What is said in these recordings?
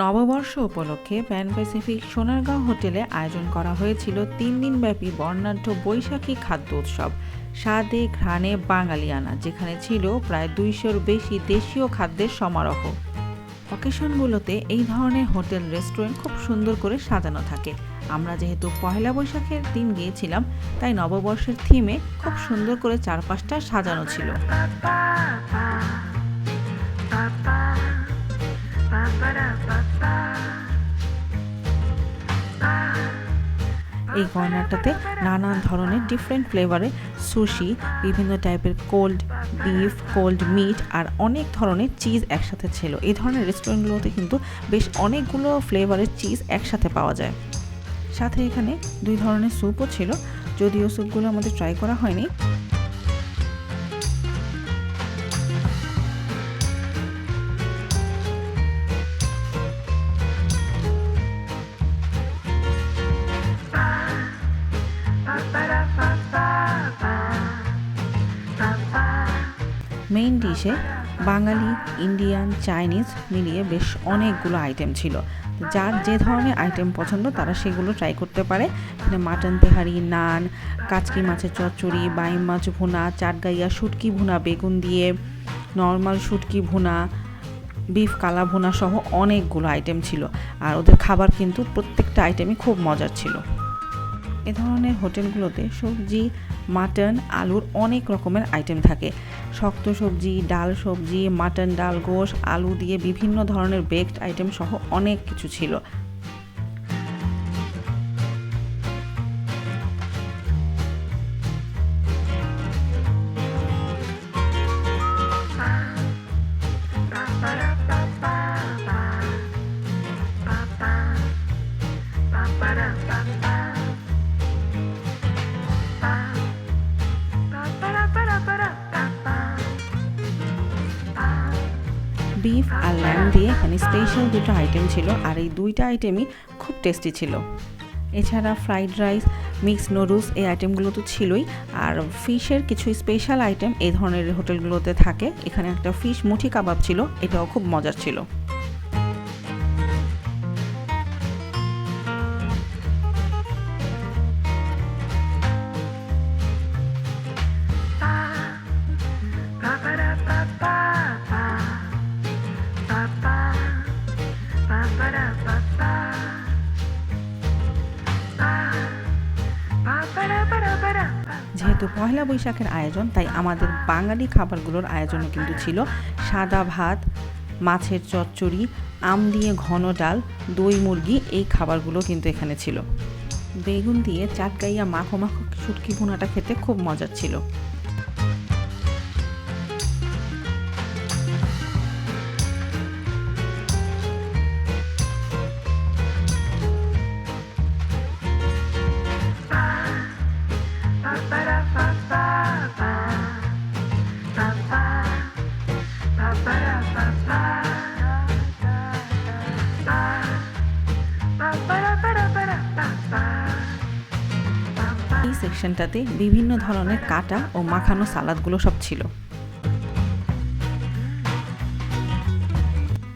নববর্ষ উপলক্ষে pan Pacific Sonargaon হোটেলে আয়োজন করা হয়েছিল তিন দিনব্যাপী বর্ণাঢ্য বৈশাখী খাদ্য উৎসব, স্বাদে ঘ্রাণে বাঙালিয়ানা, যেখানে ছিল প্রায় দুইশোর বেশি দেশীয় খাদ্যের সমারোহ। অকেশনগুলোতে এই ধরনের হোটেল, রেস্টুরেন্ট খুব সুন্দর করে সাজানো থাকে। আমরা যেহেতু পয়লা বৈশাখের দিন গিয়েছিলাম, তাই নববর্ষের থিমে খুব সুন্দর করে চারপাশটা সাজানো ছিল। এই গয়নাটাতে নানান ধরনের ডিফারেন্ট ফ্লেভারের সুশি বিভিন্ন টাইপের কোল্ড বিফ কোল্ড মিট আর অনেক ধরনের চিজ একসাথে ছিল। এই ধরনের রেস্টুরেন্টগুলোতে কিন্তু বেশ অনেকগুলো ফ্লেভারের চিজ একসাথে পাওয়া যায়। সাথে এখানে দুই ধরনের স্যুপও ছিল। যদিও স্যুপগুলো আমাদের ট্রাই করা হয়নি মেইন ডিশে বাঙালি ইন্ডিয়ান চাইনিজ মিলিয়ে বেশ অনেকগুলো আইটেম ছিল। যার যে ধরনের আইটেম পছন্দ তারা সেগুলো ট্রাই করতে পারে। এখানে মাটন তেহারি নান, কাচকি মাছের চচ্চড়ি, বাইম মাছ ভুনা, চাটগাইয়া শুটকি ভুনা, বেগুন দিয়ে নর্মাল শুটকি ভুনা বিফ কালা ভুনা সহ অনেকগুলো আইটেম ছিল। আর ওদের খাবার কিন্তু প্রত্যেকটা আইটেমই খুব মজার ছিল। এ ধরনের হোটেলগুলোতে সবজি, মাটন, আলুর অনেক রকমের আইটেম থাকে। শক্ত সবজি, ডাল সবজি, মাটন, ডাল, গোশ, আলু দিয়ে বিভিন্ন ধরনের বেকড আইটেম সহ অনেক কিছু ছিল। বিফ আর ল্যাম দিয়ে এখানে স্পেশাল দুটো আইটেম ছিল আর এই দুইটা আইটেমই খুব টেস্টি ছিল। এছাড়া ফ্রাইড রাইস মিক্স নুডলস এই আইটেমগুলো তো ছিলই। আর ফিশের কিছু স্পেশাল আইটেম এই ধরনের হোটেলগুলোতে থাকে। এখানে একটা ফিশ মুঠি কাবাব ছিল, এটাও খুব মজার ছিল। যেহেতু পয়লা বৈশাখের আয়োজন, তাই আমাদের বাঙালি খাবারগুলোর আয়োজনও কিন্তু ছিল। সাদা ভাত, মাছের চচ্চড়ি, আম দিয়ে ঘন ডাল, দই মুরগি, এই খাবারগুলো কিন্তু এখানে ছিল। বেগুন দিয়ে চাটকাইয়া মাখো মাখো শুটকি ভুনাটা খেতে খুব মজার ছিল। সেকশনটাতে বিভিন্ন ধরনের কাটা ও মাখানো সালাদগুলো সব ছিল।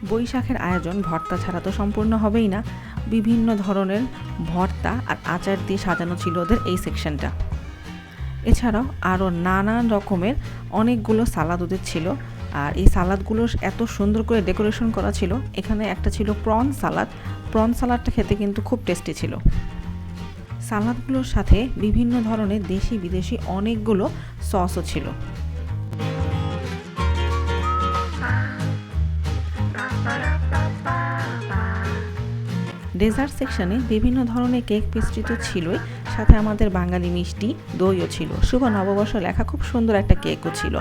বৈশাখের আয়োজন ভর্তা ছাড়া তো সম্পূর্ণ হবেই না। বিভিন্ন ধরনের ভর্তা আর আচার দিয়ে সাজানো ছিল ওদের এই সেকশনটা। এছাড়াও আরও নানান রকমের অনেকগুলো সালাদ ওদের ছিল। আর এই সালাদগুলো এত সুন্দর করে ডেকোরেশন করা ছিল। এখানে একটা ছিল প্রন সালাদ। প্রন সালাদটা খেতে কিন্তু খুব টেস্টি ছিল। সালাদগুলোর সাথে বিভিন্ন ধরনের দেশি বিদেশি অনেকগুলো সসও ছিল। ডেজার্ট সেকশনে বিভিন্ন ধরনের কেক পেস্ট্রি তো ছিলই, সাথে আমাদের বাঙালি মিষ্টি দইও ছিল। শুভ নববর্ষ লেখা খুব সুন্দর একটা কেকও ছিল।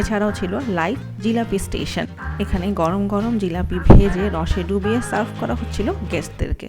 এছাড়াও ছিল লাইভ জিলাপি স্টেশন। এখানে গরম গরম জিলাপি ভেজে রসে ডুবিয়ে সার্ভ করা হচ্ছিল গেস্টদেরকে।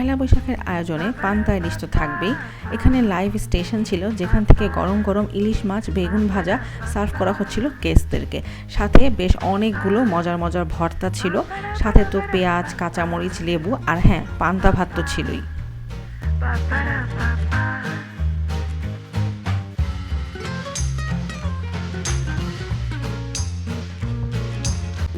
পহেলা বৈশাখের আয়োজনে পান্তা ইলিশ তো থাকবেই এখানে লাইভ স্টেশন ছিল, যেখান থেকে গরম গরম ইলিশ মাছ, বেগুন ভাজা সার্ভ করা হচ্ছিল গেস্টদেরকে সাথে বেশ অনেকগুলো মজার মজার ভর্তা ছিল। সাথে তো পেঁয়াজ, কাঁচামরিচ, লেবু আর হ্যাঁ পান্তা ভাত তো ছিলই।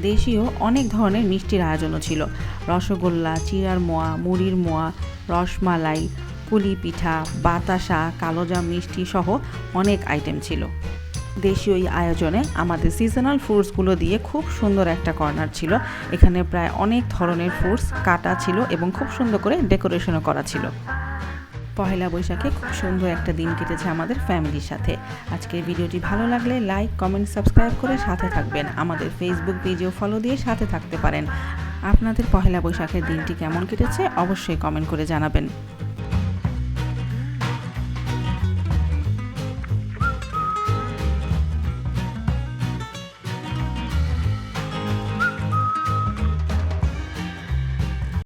দেশীয় অনেক ধরনের মিষ্টির আয়োজনও ছিল। রসগোল্লা, চিরার মোয়া, মুড়ির মোয়া, রসমালাই কুলি পিঠা, বাতাসা কালোজাম মিষ্টি সহ অনেক আইটেম ছিল। দেশীয় এই আয়োজনে আমাদের সিজনাল ফ্রুটসগুলো দিয়ে খুব সুন্দর একটা কর্নার ছিল। এখানে প্রায় অনেক ধরনের ফ্রুটস কাটা ছিল এবং খুব সুন্দর করে ডেকোরেশনও করা ছিল। পহেলা বৈশাখে খুব সুন্দর একটা দিন কেটেছে আমাদের ফ্যামিলির সাথে। আজকের ভিডিওটি ভালো লাগলে লাইক কমেন্ট সাবস্ক্রাইব করে সাথে থাকবেন। আমাদের ফেসবুক পেজেও ফলো দিয়ে সাথে থাকতে পারেন। আপনাদের পহেলা বৈশাখের দিনটি কেমন কেটেছে অবশ্যই কমেন্ট করে জানাবেন।